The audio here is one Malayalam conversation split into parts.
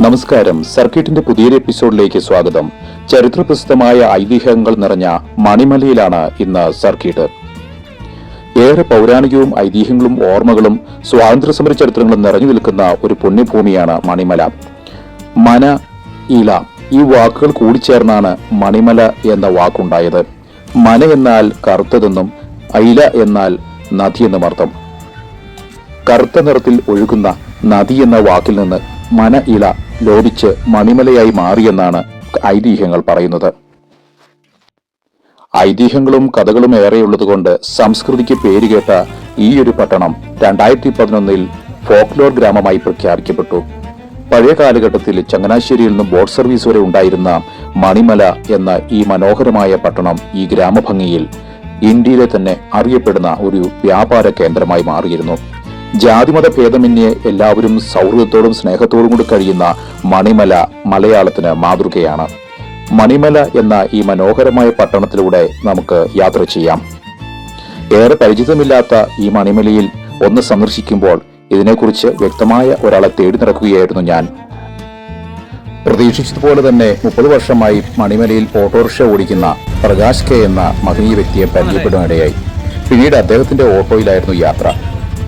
നമസ്കാരം. സർക്കിട്ടിന്റെ പുതിയൊരു എപ്പിസോഡിലേക്ക് സ്വാഗതം. ചരിത്രപ്രസിദ്ധമായ ഐതിഹ്യങ്ങൾ നിറഞ്ഞ മണിമലയിലാണ് ഇന്ന് സർക്കിട്ട് ഏറെ പൗരാണികവും ഐതിഹ്യങ്ങളും ഓർമ്മകളും സ്വാതന്ത്ര്യസമര ചരിത്രങ്ങളും നിറഞ്ഞു നിൽക്കുന്ന ഒരു പുണ്യഭൂമിയാണ് മണിമല. മന ഇല ഈ വാക്കുകൾ കൂടിച്ചേർന്നാണ് മണിമല എന്ന വാക്കുണ്ടായത്. മന എന്നാൽ കറുത്തതെന്നും ഐല എന്നാൽ നദി എന്നും അർത്ഥം. കറുത്ത നിറത്തിൽ ഒഴുകുന്ന നദി എന്ന വാക്കിൽ നിന്ന് മന ഇല ലോപിച്ച് മണിമലയായി മാറിയെന്നാണ് ഐതിഹ്യങ്ങൾ പറയുന്നത്. ഐതിഹ്യങ്ങളും കഥകളും ഏറെയുള്ളതുകൊണ്ട് സംസ്കൃതിക്ക് പേരുകേട്ട ഒരു പട്ടണം രണ്ടായിരത്തി പതിനൊന്നിൽ ഫോക്ലോർ ഗ്രാമമായി പ്രഖ്യാപിക്കപ്പെട്ടു. പഴയ കാലഘട്ടത്തിൽ ചങ്ങനാശ്ശേരിയിൽ നിന്നും ബോട്ട് സർവീസ് വരെ ഉണ്ടായിരുന്ന മണിമല എന്ന ഈ മനോഹരമായ പട്ടണം ഈ ഗ്രാമഭംഗിയിൽ ഇന്ത്യയിലെ തന്നെ അറിയപ്പെടുന്ന ഒരു വ്യാപാര കേന്ദ്രമായി മാറിയിരുന്നു. ജാതിമത ഭേദമന്യേ എല്ലാവരും സൗഹൃദത്തോടും സ്നേഹത്തോടും കൂടി കഴിയുന്ന മണിമല മലയാളത്തിന് മാതൃകയാണ്. മണിമല എന്ന ഈ മനോഹരമായ പട്ടണത്തിലൂടെ നമുക്ക് യാത്ര ചെയ്യാം. ഏറെ പരിചിതമില്ലാത്ത ഈ മണിമലയിൽ ഒന്ന് സന്ദർശിക്കുമ്പോൾ ഇതിനെക്കുറിച്ച് വ്യക്തമായ ഒരാളെ തേടി നടക്കുകയായിരുന്നു ഞാൻ. പ്രതീക്ഷിച്ചതുപോലെ തന്നെ മുപ്പത് വർഷമായി മണിമലയിൽ ഓട്ടോറിക്ഷ ഓടിക്കുന്ന പ്രകാശ് കെ എന്ന മഹനീയ വ്യക്തിയെ പരിചയപ്പെടാനിടയായി പിന്നീട് അദ്ദേഹത്തിന്റെ ഓട്ടോയിലായിരുന്നു യാത്ര.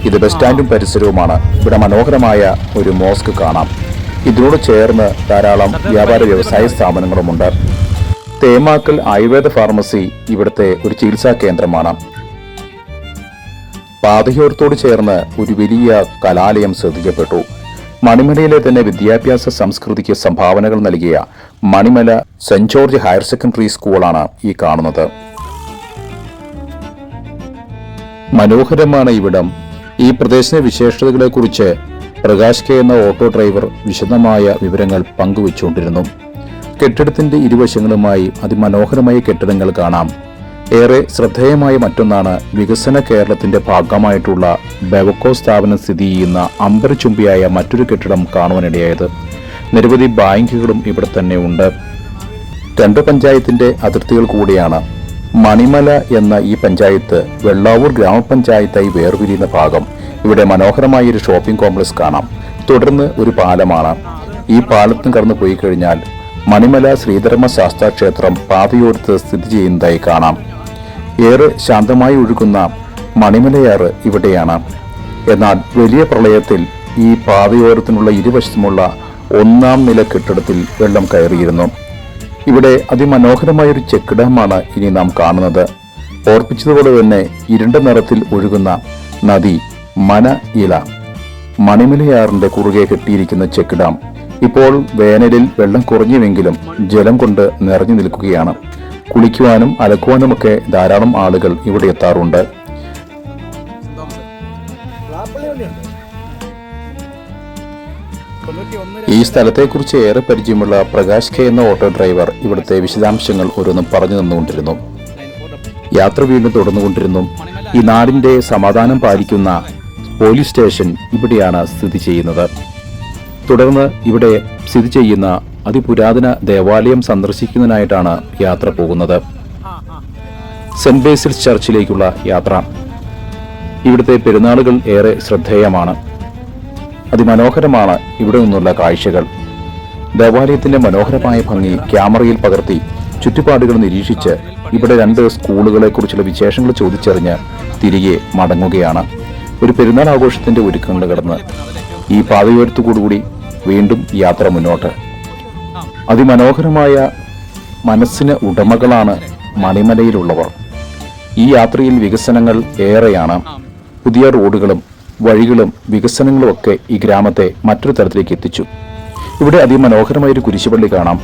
ഇത് ബസ് സ്റ്റാൻഡും പരിസരവുമാണ്. ഇവിടെ മനോഹരമായ ഒരു മോസ്ക് കാണാം. ഇതിനോട് ചേർന്ന് ധാരാളം വ്യാപാര വ്യവസായ സ്ഥാപനങ്ങളുമുണ്ട്. തേമാക്കൽ ആയുർവേദ ഫാർമസി ഇവിടുത്തെ ഒരു ചികിത്സാ കേന്ദ്രമാണ്. പാതയോരത്തോട് ചേർന്ന് ഒരു വലിയ കലാലയം ശ്രദ്ധിക്കപ്പെട്ടു മണിമലയിലെ തന്നെ വിദ്യാഭ്യാസ സംസ്കൃതിക്ക് സംഭാവനകൾ നൽകിയ Manimala saint George higher secondary സ്കൂളാണ് ഈ കാണുന്നത്. മനോഹരമാണ് ഇവിടം. ഈ പ്രദേശത്തെ വിശേഷതകളെക്കുറിച്ച് പ്രകാശ് കെ എന്ന ഓട്ടോ ഡ്രൈവർ വിശദമായ വിവരങ്ങൾ പങ്കുവച്ചുകൊണ്ടിരുന്നു. കെട്ടിടത്തിന്റെ ഇരുവശങ്ങളുമായി അതിമനോഹരമായ കെട്ടിടങ്ങൾ കാണാം. ഏറെ ശ്രദ്ധേയമായ മറ്റൊന്നാണ് വികസന കേരളത്തിന്റെ ഭാഗമായിട്ടുള്ള ബെവക്കോ സ്ഥാപനം സ്ഥിതി ചെയ്യുന്ന അമ്പരചുംബിയായ മറ്റൊരു കെട്ടിടം കാണുവാനിടയായത്. നിരവധി ബാങ്കുകളും ഇവിടെ തന്നെ ഉണ്ട്. രണ്ട് പഞ്ചായത്തിന്റെ അതിർത്തികൾ കൂടിയാണ് മണിമല എന്ന ഈ പഞ്ചായത്ത് വെള്ളാവൂർ ഗ്രാമപഞ്ചായത്തായി വേർപിരിയുന്ന ഭാഗം ഇവിടെ മനോഹരമായ ഒരു ഷോപ്പിംഗ് കോംപ്ലക്സ് കാണാം. തുടർന്ന് ഒരു പാലമാണ്. ഈ പാലത്തിന് കടന്നു പോയി കഴിഞ്ഞാൽ മണിമല ശ്രീധർമ്മ ശാസ്താ ക്ഷേത്രം പാതയോരത്ത് സ്ഥിതി ചെയ്യുന്നതായി കാണാം. ഏറെ ശാന്തമായി ഒഴുകുന്ന മണിമലയാറ് ഇവിടെയാണ്. എന്നാൽ വലിയ പ്രളയത്തിൽ ഈ പാതയോരത്തിനുള്ള ഇരുവശത്തുമുള്ള ഒന്നാം നില കെട്ടിടത്തിൽ വെള്ളം കയറിയിരുന്നു. ഇവിടെ അതിമനോഹരമായ ഒരു ചെക്ക് ഡാമാണ് ഇനി നാം കാണുന്നത്. ഓർപ്പിച്ചതുപോലെ തന്നെ ഇരുണ്ട നിറത്തിൽ ഒഴുകുന്ന നദി മന ഇല. മണിമലയാറിന്റെ കുറുകെ കെട്ടിയിരിക്കുന്ന ചെക്ക് ഡാം ഇപ്പോൾ വേനലിൽ വെള്ളം കുറഞ്ഞുവെങ്കിലും ജലം കൊണ്ട് നിറഞ്ഞു നിൽക്കുകയാണ്. കുളിക്കുവാനും അലക്കുവാനുമൊക്കെ ധാരാളം ആളുകൾ ഇവിടെ എത്താറുണ്ട്. ഈ സ്ഥലത്തെക്കുറിച്ച് ഏറെ പരിചയമുള്ള പ്രകാശ് കെ എന്ന ഓട്ടോ ഡ്രൈവർ ഇവിടുത്തെ വിശദാംശങ്ങൾ ഓരോന്നും പറഞ്ഞു തന്നുകൊണ്ടിരുന്നു. യാത്ര വീണ്ടും തുടർന്നുകൊണ്ടിരുന്നു. ഈ നാടിന്റെ സമാധാനം പാലിക്കുന്ന പോലീസ് സ്റ്റേഷൻ ഇവിടെയാണ് സ്ഥിതി ചെയ്യുന്നത്. തുടർന്ന് ഇവിടെ സ്ഥിതി ചെയ്യുന്ന അതിപുരാതന ദേവാലയം സന്ദർശിക്കുന്നതിനായിട്ടാണ് യാത്ര പോകുന്നത്. സെന്റ് ബേസിൽസ് ചർച്ചിലേക്കുള്ള യാത്ര. ഇവിടുത്തെ പെരുന്നാളുകൾ ഏറെ ശ്രദ്ധേയമാണ്. അതിമനോഹരമാണ് ഇവിടെ നിന്നുള്ള കാഴ്ചകൾ. ദേവാലയത്തിന്റെ മനോഹരമായ ഭംഗി ക്യാമറയിൽ പകർത്തി ചുറ്റുപാടുകൾ നിരീക്ഷിച്ച് ഇവിടെ രണ്ട് സ്കൂളുകളെക്കുറിച്ചുള്ള വിശേഷങ്ങൾ ചോദിച്ചറിഞ്ഞ് തിരികെ മടങ്ങുകയാണ്. ഒരു പെരുന്നാൾ ആഘോഷത്തിന്റെ ഒരുക്കങ്ങൾ കടന്ന് ഈ പാതയോരത്തുകൂടി വീണ്ടും യാത്ര മുന്നോട്ട്. അതിമനോഹരമായ മനസ്സിന് ഉടമകളാണ് മണിമലയിലുള്ളവർ. ഈ യാത്രയിൽ വികസനങ്ങൾ ഏറെയാണ്. പുതിയ റോഡുകളും വഴികളും വികസനങ്ങളും ഒക്കെ ഈ ഗ്രാമത്തെ മറ്റൊരു തരത്തിലേക്ക് എത്തിച്ചു. ഇവിടെ അതിമനോഹരമായ ഒരു കുരിശുപള്ളി കാണാം.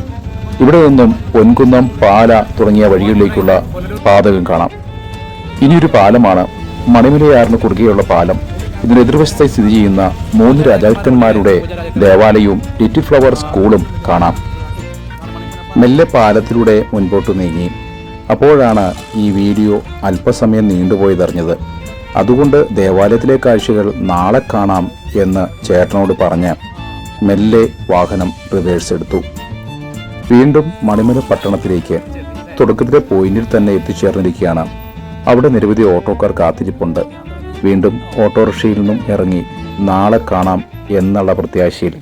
ഇവിടെ നിന്നും പൊൻകുന്നം പാല തുടങ്ങിയ വഴികളിലേക്കുള്ള പാതകം കാണാം. ഇനിയൊരു പാലമാണ് മണിമലയാറിന് കുറുകെയുള്ള പാലം. ഇതിന് എതിർവശത്തായി സ്ഥിതി ചെയ്യുന്ന മൂന്ന് രാജാക്കന്മാരുടെ ദേവാലയവും ലിറ്റിൽ ഫ്ലവർ സ്കൂളും കാണാം. മെല്ലെ പാലത്തിലൂടെ മുൻപോട്ട് നീങ്ങി. അപ്പോഴാണ് ഈ വീഡിയോ അല്പസമയം നീണ്ടുപോയതറിഞ്ഞത്. അതുകൊണ്ട് ദേവാലയത്തിലെ കാഴ്ചകൾ നാളെ കാണാം എന്ന് ചേട്ടനോട് പറഞ്ഞ് മെല്ലെ വാഹനം റിവേഴ്സ് എടുത്തു. വീണ്ടും മണിമല പട്ടണത്തിലേക്ക് തുടക്കത്തിലെ പോയിന്റിൽ തന്നെ എത്തിച്ചേർന്നിരിക്കുകയാണ്. അവിടെ നിരവധി ഓട്ടോക്കാർ കാത്തിരിപ്പുണ്ട്. വീണ്ടും ഓട്ടോറിക്ഷയിൽ നിന്നും ഇറങ്ങി നാളെ കാണാം എന്നുള്ള പ്രത്യാശയിൽ